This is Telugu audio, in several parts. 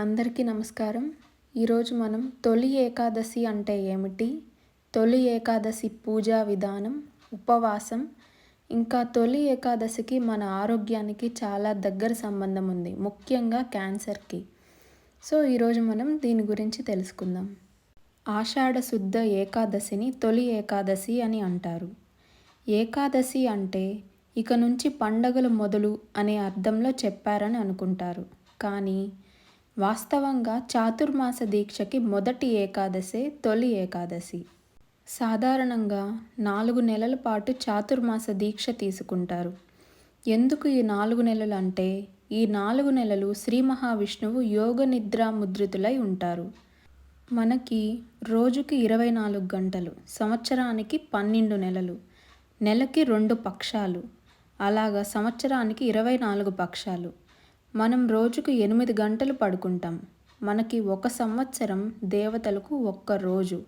అందరికీ నమస్కారం. ఈరోజు మనం తొలి ఏకాదశి అంటే ఏమిటి? తొలి ఏకాదశి పూజా విధానం ఉపవాసం ఇంకా తొలి ఏకాదశికి మన ఆరోగ్యానికి చాలా దగ్గర సంబంధం ఉంది ముఖ్యంగా క్యాన్సర్కి. సో ఈరోజు మనం దీని గురించి తెలుసుకుందాం. ఆషాఢ శుద్ధ ఏకాదశిని తొలి ఏకాదశి అని అంటారు. ఏకాదశి అంటే ఇక నుంచి పండగలు మొదలు అనే అర్థంలో చెప్పారని అనుకుంటారు. కానీ వాస్తవంగా చాతుర్మాస దీక్షకి మొదటి ఏకాదశే తొలి ఏకాదశి. సాధారణంగా నాలుగు నెలల పాటు చాతుర్మాస దీక్ష తీసుకుంటారు. ఎందుకు ఈ నాలుగు నెలలు అంటే ఈ నాలుగు నెలలు శ్రీ మహావిష్ణువు యోగ నిద్ర ముద్రితులై ఉంటారు. మనకి రోజుకి ఇరవై నాలుగు గంటలు సంవత్సరానికి పన్నెండు నెలలు నెలకి రెండు పక్షాలు అలాగా సంవత్సరానికి ఇరవై నాలుగు పక్షాలు. మనం రోజుకు ఎనిమిది గంటలు పడుకుంటాం. మనకి ఒక సంవత్సరం దేవతలకు ఒక్క రోజు.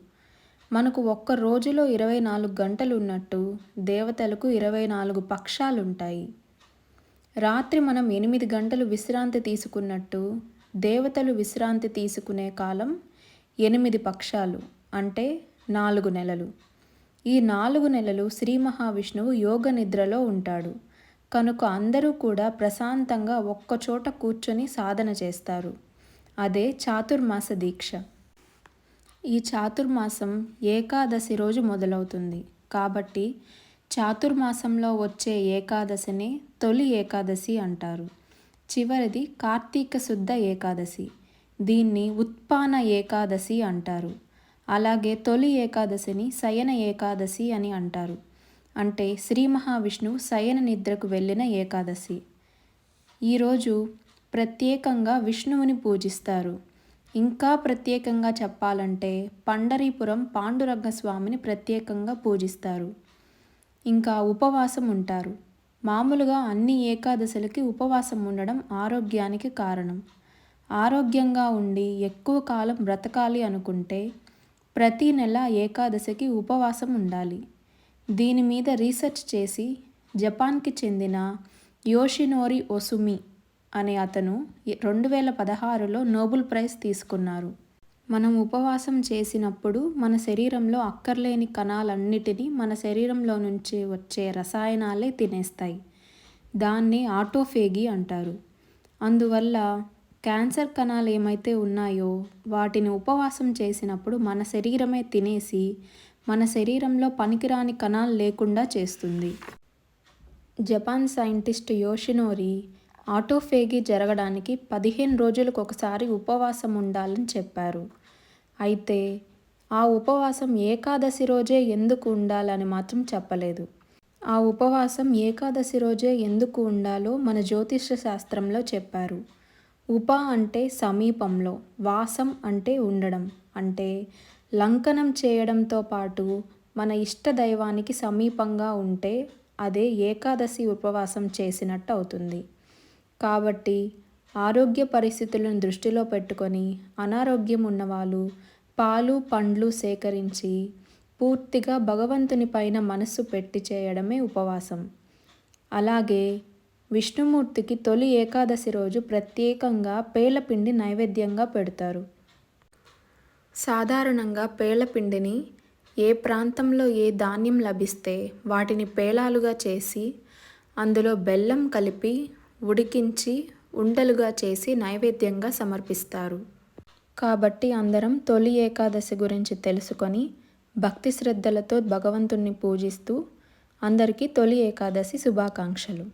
మనకు ఒక్క రోజులో ఇరవై నాలుగు గంటలు ఉన్నట్టు దేవతలకు ఇరవై నాలుగు పక్షాలు ఉంటాయి రాత్రి మనం ఎనిమిది గంటలు విశ్రాంతి తీసుకున్నట్టు దేవతలు విశ్రాంతి తీసుకునే కాలం ఎనిమిది పక్షాలు అంటే నాలుగు నెలలు. ఈ నాలుగు నెలలు శ్రీ మహావిష్ణువు యోగ నిద్రలో ఉంటాడు. కనుక అందరూ కూడా ప్రశాంతంగా ఒక్కచోట కూర్చొని సాధన చేస్తారు. అదే చాతుర్మాస దీక్ష. ఈ చాతుర్మాసం ఏకాదశి రోజు మొదలవుతుంది. కాబట్టి చాతుర్మాసంలో వచ్చే ఏకాదశిని తొలి ఏకాదశి అంటారు. చివరిది కార్తీక శుద్ధ ఏకాదశి. దీన్ని ఉత్పాన ఏకాదశి అంటారు. అలాగే తొలి ఏకాదశిని శయన ఏకాదశి అని అంటారు. అంటే శ్రీ మహావిష్ణువు శయన నిద్రకు వెళ్ళిన ఏకాదశి. ఈరోజు ప్రత్యేకంగా విష్ణువుని పూజిస్తారు. ఇంకా ప్రత్యేకంగా చెప్పాలంటే పండరీపురం పాండురంగ స్వామిని ప్రత్యేకంగా పూజిస్తారు. ఇంకా ఉపవాసం ఉంటారు. మామూలుగా అన్ని ఏకాదశులకి ఉపవాసం ఉండడం ఆరోగ్యానికి కారణం. ఆరోగ్యంగా ఉండి ఎక్కువ కాలం బ్రతకాలి అనుకుంటే ప్రతీ నెల ఏకాదశికి ఉపవాసం ఉండాలి. దీని మీద రీసెర్చ్ చేసి జపాన్కి చెందిన యోషినోరి ఒసుమి అనే అతను రెండు వేల పదహారులో నోబెల్ ప్రైజ్ తీసుకున్నారు. మనం ఉపవాసం చేసినప్పుడు మన శరీరంలో అక్కర్లేని కణాలన్నిటినీ మన శరీరంలో నుంచి వచ్చే రసాయనాలే తినేస్తాయి. దాన్ని ఆటోఫేగి అంటారు. అందువల్ల క్యాన్సర్ కణాలు ఏమైతే ఉన్నాయో వాటిని ఉపవాసం చేసినప్పుడు మన శరీరమే తినేసి మన శరీరంలో పనికిరాని కణాలు లేకుండా చేస్తుంది. జపాన్ సైంటిస్ట్ యోషినోరి ఆటోఫేగి జరగడానికి పదిహేను రోజులకు ఒకసారి ఉపవాసం ఉండాలని చెప్పారు. అయితే ఆ ఉపవాసం ఏకాదశి రోజే ఎందుకు ఉండాలని మాత్రం చెప్పలేదు. ఆ ఉపవాసం ఏకాదశి రోజే ఎందుకు ఉండాలో మన జ్యోతిష శాస్త్రంలో చెప్పారు. ఉప అంటే సమీపంలో వాసం అంటే ఉండడం. అంటే లంకనం చేయడంతో పాటు మన ఇష్ట దైవానికి సమీపంగా ఉంటే అదే ఏకాదశి ఉపవాసం చేసినట్టు అవుతుంది. కాబట్టి ఆరోగ్య పరిస్థితులను దృష్టిలో పెట్టుకొని అనారోగ్యం ఉన్నవాళ్ళు పాలు పండ్లు సేకరించి పూర్తిగా భగవంతుని పైన మనస్సు పెట్టి చేయడమే ఉపవాసం. అలాగే విష్ణుమూర్తికి తొలి ఏకాదశి రోజు ప్రత్యేకంగా పేలపిండి నైవేద్యంగా పెడతారు. సాధారణంగా పేలపిండిని ఏ ప్రాంతంలో ఏ ధాన్యం లభిస్తే వాటిని పేలాలుగా చేసి అందులో బెల్లం కలిపి ఉడికించి ఉండలుగా చేసి నైవేద్యంగా సమర్పిస్తారు. కాబట్టి అందరం తొలి ఏకాదశి గురించి తెలుసుకొని భక్తి శ్రద్ధలతో భగవంతుణ్ణి పూజిస్తూ అందరికీ తొలి ఏకాదశి శుభాకాంక్షలు.